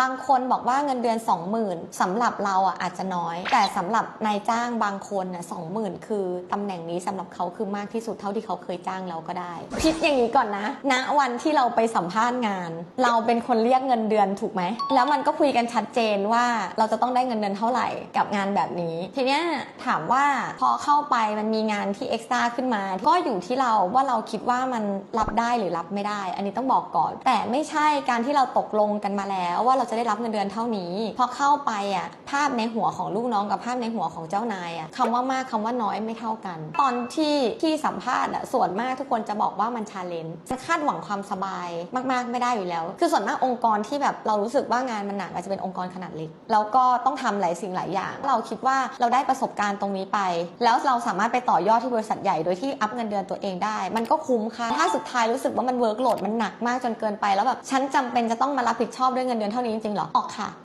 บางคนบอกว่าเงินเดือน 20,000สำหรับเราอะอาจจะน้อย แต่สำหรับนายจ้างบางคนน่ะ20,000คือตำแหน่งนี้สำหรับเขาคือมากที่สุดเท่าที่เขาเคยจ้างเราก็ได้ คิดอย่างนี้ก่อนนะณวันที่เราไปสัมภาษณ์งาน เราเป็นคนเรียกเงินเดือนถูกไหม แล้วมันก็คุยกันชัดเจนว่าเราจะต้องได้เงินเดือนเท่าไหร่กับงานแบบนี้ ทีเนี้ยถามว่าพอเข้าไปมันมีงานที่เอ็กซ์ตร้าขึ้นมา ก็อยู่ที่เราว่าเราคิดว่ามันรับได้หรือรับไม่ได้ อันนี้ต้องบอกก่อน แต่ไม่ใช่การที่เราตกลงกันมาแล้วว่าเราจะได้รับเงินเดือนเท่านี้ พอเข้าไปอะภาพในหัวของลูกน้องกับภาพในหัวของเจ้านายอะคำว่ามากคำว่าน้อยไม่เท่ากัน ตอนที่ที่สัมภาษณ์อะส่วนมากทุกคนจะบอกว่ามันชาเลนจ์จะคาดหวังความสบายมาก ๆ ไม่ได้อยู่แล้ว คือส่วนมากองค์กรที่แบบเรารู้สึกว่างานมันหนักอาจจะเป็นองค์กรขนาดเล็กแล้วก็ต้องทำหลายสิ่งหลายอย่าง เราคิดว่าเราได้ประสบการณ์ตรงนี้ไป แล้วเราสามารถไปต่อยอดที่บริษัทใหญ่โดยที่อัพเงินเดือนตัวเองได้ มันก็คุ้มค่ะ ถ้าสุดท้ายรู้สึกว่ามันเวิร์กโหลดมันหนักมากจนเกินไปแล้วแบบฉันจำเป็นจะต้องมารับผิดชอบด้วยเงินเดือนเท่านี้จริงๆเหรอออกค่ะ